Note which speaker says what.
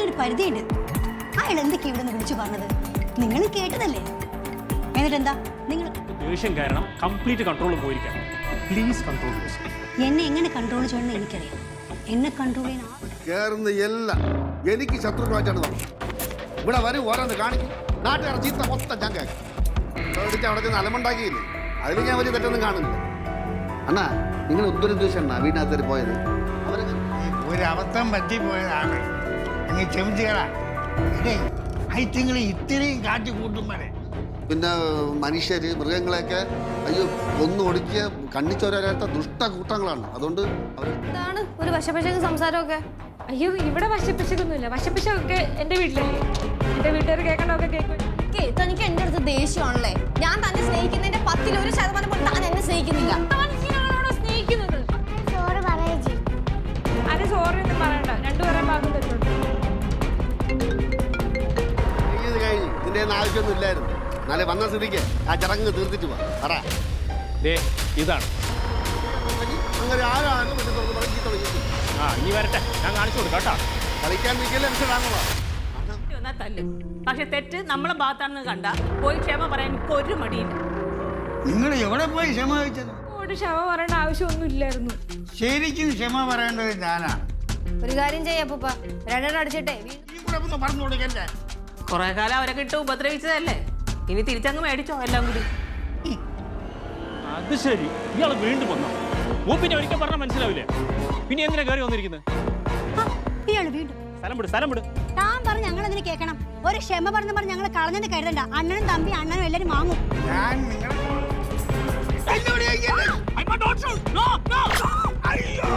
Speaker 1: അയാൾ എന്തൊക്കെയാ ഇവിടെ നിന്ന് വിളിച്ചു പറഞ്ഞത്? നിങ്ങൾ കേട്ടതല്ലേ? എന്നിട്ട് എന്താ നിങ്ങൾ
Speaker 2: ദേഷ്യം കാരണം കംപ്ലീറ്റ് കൺട്രോൾ പോയിരിക്കാം പ്ലീസ് കൺട്രോൾ
Speaker 1: എന്നെ എങ്ങനെ കൺട്രോൾ ചെയ്യണമെന്ന് എനിക്കറിയാം. എന്നെ കൺട്രോൾ ചെയ്യാൻ ആ-
Speaker 3: കയറുന്ന എല്ലാം എനിക്ക് ശത്രുക്കളായിട്ടാണ് നമ്മൾ ഇവിടെ വരും ഓരോന്ന് കാണിക്കും. നാട്ടുകാർ ചീത്ത മൊത്തം ഞാൻ കേൾക്കും. പേടിച്ച് അവിടെ ചെന്ന് അലമുണ്ടാക്കിയില്ലേ? അതിൽ ഞാൻ വലിയ തെറ്റൊന്നും കാണുന്നില്ല. അണ്ണാ നിങ്ങൾ ഉദ്ദേശം വീടിനകത്ത് പോയത്. അവരൊക്കെ
Speaker 4: ഒരു അബദ്ധം പറ്റിപ്പോയതാണ്. ഇതേ ഐത്യങ്ങൾ ഇത്രയും കാട്ടി കൂട്ടുമ്പോഴേ
Speaker 3: പിന്നെ മനുഷ്യര് മൃഗങ്ങളെയൊക്കെ അയ്യോ കൊന്നു ഒടുക്കിയ കണ്ണിച്ചോരാത്ത ദുഷ്ട കൂട്ടങ്ങളാണ്. അതുകൊണ്ട്
Speaker 5: എന്താണ്? ഒരു വശപശക്ക് സംസാരമൊക്കെ?
Speaker 6: അയ്യോ ഇവിടെ വശപ്പശക്കൊന്നുമില്ല വശപ്പിശകൊക്കെ എന്റെ വീട്ടിലേ. എന്റെ വീട്ടുകാർ കേൾക്കണമൊക്കെ കേൾക്കും
Speaker 5: തനിക്ക് എന്റെ അടുത്ത് ദേഷ്യമാണല്ലേ ഞാൻ തന്നെ സ്നേഹിക്കുന്നതിന്റെ പത്തിൽ ഒരു ശതമാനം
Speaker 6: ഒന്നും
Speaker 3: ആവശ്യമൊന്നും ഇല്ലായിരുന്നു എന്നാലേ വന്ന സ്ഥിതിക്ക് ആ ചടങ്ങ് തീർത്തിട്ട് പോവാ. പറ
Speaker 2: ദേ ഇതാണ്.
Speaker 3: അങ്ങനെ ആരാണ് പിന്നെ തുറന്ന് പറഞ്ഞ് ചീത്ത?
Speaker 2: ആ ഇനി വരട്ടെ. ഞാൻ കാണിച്ചു കൊടുക്കാം കേട്ടോ.
Speaker 3: കളിക്കാൻ നിൽക്കല്ലേ മനസ്സിലാകുമോ
Speaker 7: വന്നാൽ തല്ലും. പക്ഷെ തെറ്റ് നമ്മളെ ഭാഗത്താണെന്ന് കണ്ട പോയി ക്ഷമ പറയാൻ എനിക്ക് ഒരു മടിയില്ല.
Speaker 4: നിങ്ങൾ എവിടെ പോയി ക്ഷമ ചോദിച്ചത്?
Speaker 6: ഒരു ക്ഷമ പറയേണ്ട ആവശ്യമൊന്നും ഇല്ലായിരുന്നു.
Speaker 4: ശരിക്കും ക്ഷമ പറയേണ്ടത് ഞാനാണ്.
Speaker 5: ഒരു കാര്യം ചെയ്യാപ്പൂപ്പ രണ്ടെണ്ണം അടിച്ചിട്ടേ. വീ-
Speaker 4: ഈ കൂടെ ഒന്ന് പറഞ്ഞു കൊടുക്കല്ലേ
Speaker 7: കുറെ കാലം അവരൊക്കെ ഇട്ട് ഉപദ്രവിച്ചതല്ലേ? ഇനി തിരിച്ചങ്ങ് മേടിച്ചോ എല്ലാം കൂടി.
Speaker 2: അത് ശരി. ഇയാൾ വീണ്ടും വന്നോ? മൂപ്പിന്റെ ഒരിക്കൽ പറഞ്ഞാൽ മനസ്സിലാവില്ലേ? പിന്നെ എങ്ങനെ കയറി വന്നിരിക്കുന്നത്
Speaker 1: ഇയാൾ വീണ്ടും.
Speaker 2: സ്ഥലം വിട് സ്ഥലം വിട്.
Speaker 1: താൻ പറഞ്ഞ് ഞങ്ങൾ ഒരു ക്ഷമ പറഞ്ഞു പറഞ്ഞ് ഞങ്ങൾ കളഞ്ഞെന്ന് കരുതണ്ട. അണ്ണനും തമ്പി അണ്ണനും എല്ലാരും വാങ്ങും.
Speaker 4: ഞാൻ നിങ്ങളെ അയ്യോ.